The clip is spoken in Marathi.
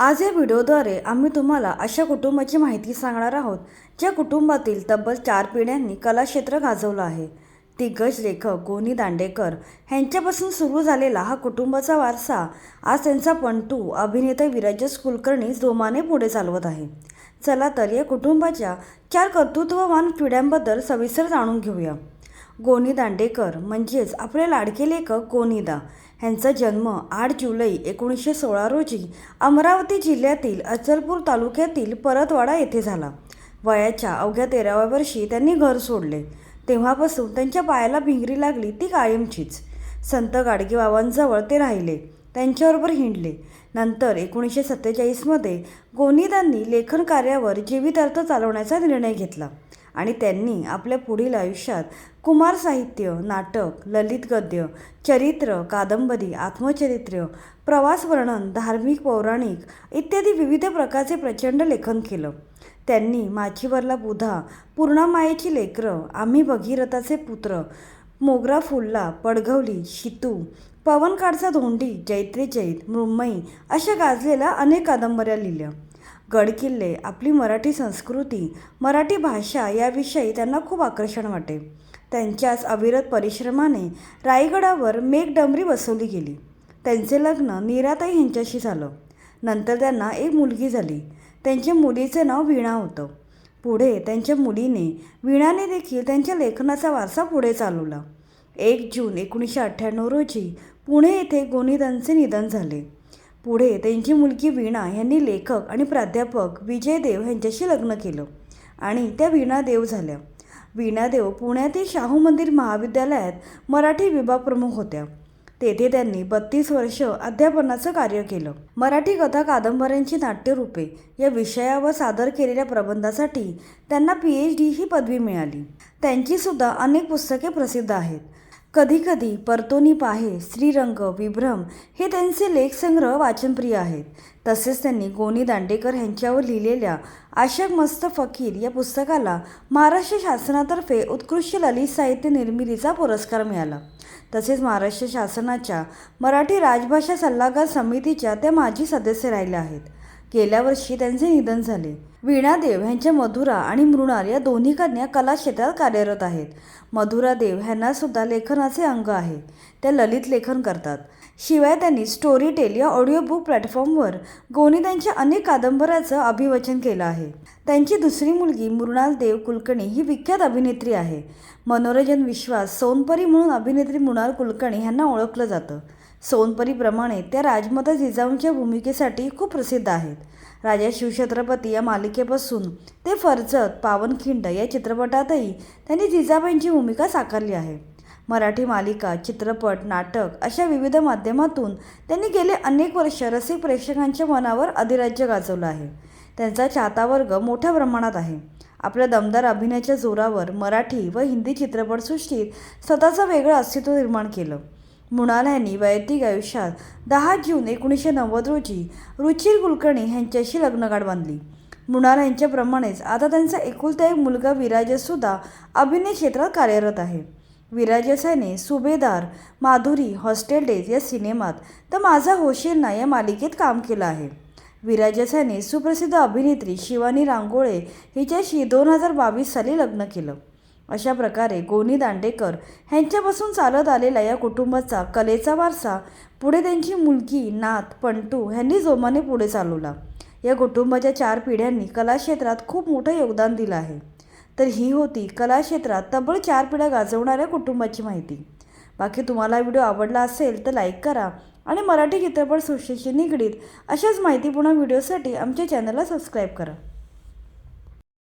आज या व्हिडिओद्वारे आम्ही तुम्हाला अशा कुटुंबाची माहिती सांगणार आहोत ज्या कुटुंबातील तब्बल चार पिढ्यांनी कलाक्षेत्र गाजवलं आहे. दिग्गज लेखक गोनी दांडेकर ह्यांच्यापासून सुरू झालेला हा कुटुंबाचा वारसा आज त्यांचा पणतू अभिनेता विराजस कुलकर्णी जोमाने पुढे चालवत आहे. चला तर या कुटुंबाच्या चार कर्तृत्ववान पिढ्यांबद्दल सविस्तर जाणून घेऊया. गोनी दांडेकर म्हणजेच आपले लाडके लेखक गोनीदा. ह्यांचा जन्म आठ जुलै एकोणीसशे सोळा रोजी अमरावती जिल्ह्यातील अचलपूर तालुक्यातील परतवाडा येथे झाला. वयाच्या अवघ्या तेराव्या वर्षी त्यांनी घर सोडले. तेव्हापासून त्यांच्या पायाला भिंगरी लागली ती कायमचीच. संत गाडगेबाबांजवळ ते राहिले. त्यांच्याबरोबर हिंडले. नंतर एकोणीसशे सत्तेचाळीसमध्ये गोनीदांनी लेखन कार्यावर जीवितार्थ चालवण्याचा निर्णय घेतला आणि त्यांनी आपल्या पुढील आयुष्यात कुमार साहित्य नाटक ललित गद्य चरित्र कादंबरी आत्मचरित्र प्रवास वर्णन धार्मिक पौराणिक इत्यादी विविध प्रकारचे प्रचंड लेखन केलं. त्यांनी माचीवरला बुधा पूर्णामायेची लेकरं आम्ही भगीरथाचे पुत्र मोगरा फुलला पडघवली शितू पवनकाडचा धोंडी जैत्रे जैत मृण्मयी अशा गाजलेल्या अनेक कादंबऱ्या लिहिल्या. गडकिल्ले आपली मराठी संस्कृती मराठी भाषा याविषयी त्यांना खूप आकर्षण वाटे. त्यांच्याच अविरत परिश्रमाने रायगडावर मेघडंबरी बसवली गेली. त्यांचे लग्न नीराताई यांच्याशी झालं. नंतर त्यांना एक मुलगी झाली. त्यांच्या मुलीचे नाव वीणा होतं. पुढे त्यांच्या मुलीने वीणाने देखील त्यांच्या लेखनाचा वारसा पुढे चालवला. एक जून एकोणीसशे अठ्ठ्याण्णव रोजी पुणे येथे गोनीदांचे निधन झाले. पुढे त्यांची मुलगी वीणा यांनी लेखक आणि प्राध्यापक विजय देव यांच्याशी लग्न केलं आणि त्या वीणा देव झाल्या. वीणा देव पुण्यातील शाहू मंदिर महाविद्यालयात मराठी विभागप्रमुख होत्या. तेथे त्यांनी बत्तीस वर्ष अध्यापनाचं कार्य केलं. मराठी कथा कादंबऱ्यांची नाट्यरूपे या विषयावर सादर केलेल्या प्रबंधासाठी त्यांना पी एच डी ही पदवी मिळाली. त्यांची सुद्धा अनेक पुस्तके प्रसिद्ध आहेत. कधीकधी परतोनी पाहे श्रीरंग विभ्रम हे त्यांचे लेखसंग्रह वाचनप्रिय आहेत. तसेच त्यांनी गोनी दांडेकर यांच्यावर लिहिलेल्या आशक मस्त फकीर या पुस्तकाला महाराष्ट्र शासनातर्फे उत्कृष्ट ललित साहित्य निर्मितीचा पुरस्कार मिळाला. तसेच महाराष्ट्र शासनाच्या मराठी राजभाषा सल्लागार समितीच्या त्या माजी सदस्य राहिल्या आहेत. गेल्या वर्षी त्यांचे निधन झाले. वीणा देव ह्यांच्या मधुरा आणि मृणाल या दोन्ही कन्या कला क्षेत्रात कार्यरत आहेत. मधुरा देव ह्यांना सुद्धा लेखनाचे अंग आहे त्या ललित लेखन करतात. शिवाय त्यांनी स्टोरी टेल या ऑडिओ बुक प्लॅटफॉर्मवर गोनी त्यांच्या अनेक कादंबऱ्याचं अभिवचन केलं आहे. त्यांची दुसरी मुलगी मृणाल देव कुलकर्णी ही विख्यात अभिनेत्री आहे. मनोरंजन विश्वास सोनपरी म्हणून अभिनेत्री मृणाल कुलकर्णी ह्यांना ओळखलं जातं. सोनपरीप्रमाणे त्या राजमाता जिजाऊंच्या भूमिकेसाठी खूप प्रसिद्ध आहेत. राजा शिवछत्रपती या मालिकेपासून ते फरजत पावनखिंड या चित्रपटातही त्यांनी जिजाबाईंची भूमिका साकारली आहे. मराठी मालिका चित्रपट नाटक अशा विविध माध्यमातून त्यांनी गेले अनेक वर्ष रसिक प्रेक्षकांच्या मनावर अधिराज्य गाजवलं आहे. त्यांचा चाहता वर्ग मोठ्या प्रमाणात आहे. आपल्या दमदार अभिनयाच्या जोरावर मराठी व हिंदी चित्रपटसृष्टीत स्वतःचं वेगळं अस्तित्व निर्माण केलं. मृणाल यांनी वैयक्तिक आयुष्यात दहा जून एकोणीसशे नव्वद रोजी रुचिर कुलकर्णी यांच्याशी लग्नगाठ बांधली. मृणाल यांच्याप्रमाणेच आता त्यांचा एकुलता एक मुलगा विराजसुद्धा अभिनय क्षेत्रात कार्यरत आहे. विराजस याने सुभेदार माधुरी हॉस्टेल डेज या सिनेमात तर माझा होशील या मालिकेत काम केलं आहे. विराजस याने सुप्रसिद्ध अभिनेत्री शिवानी रांगोळे हिच्याशी दोन हजार बावीस साली लग्न केलं. अशा प्रकारे गोनी दांडेकर ह्यांच्यापासून चालत आलेला या कुटुंबाचा कलेचा वारसा पुढे त्यांची मुलगी नात पंटू ह्यांनी जोमाने पुढे चालवला. या कुटुंबाच्या चार पिढ्यांनी कलाक्षेत्रात खूप मोठं योगदान दिलं आहे. तर ही होती कलाक्षेत्रात तब्बल चार पिढ्या गाजवणाऱ्या कुटुंबाची माहिती. बाकी तुम्हाला व्हिडिओ आवडला असेल तर लाईक करा आणि मराठी चित्रपट सृष्टीशी निगडीत अशाच माहितीपूर्ण व्हिडिओसाठी आमच्या चॅनलला सबस्क्राईब करा.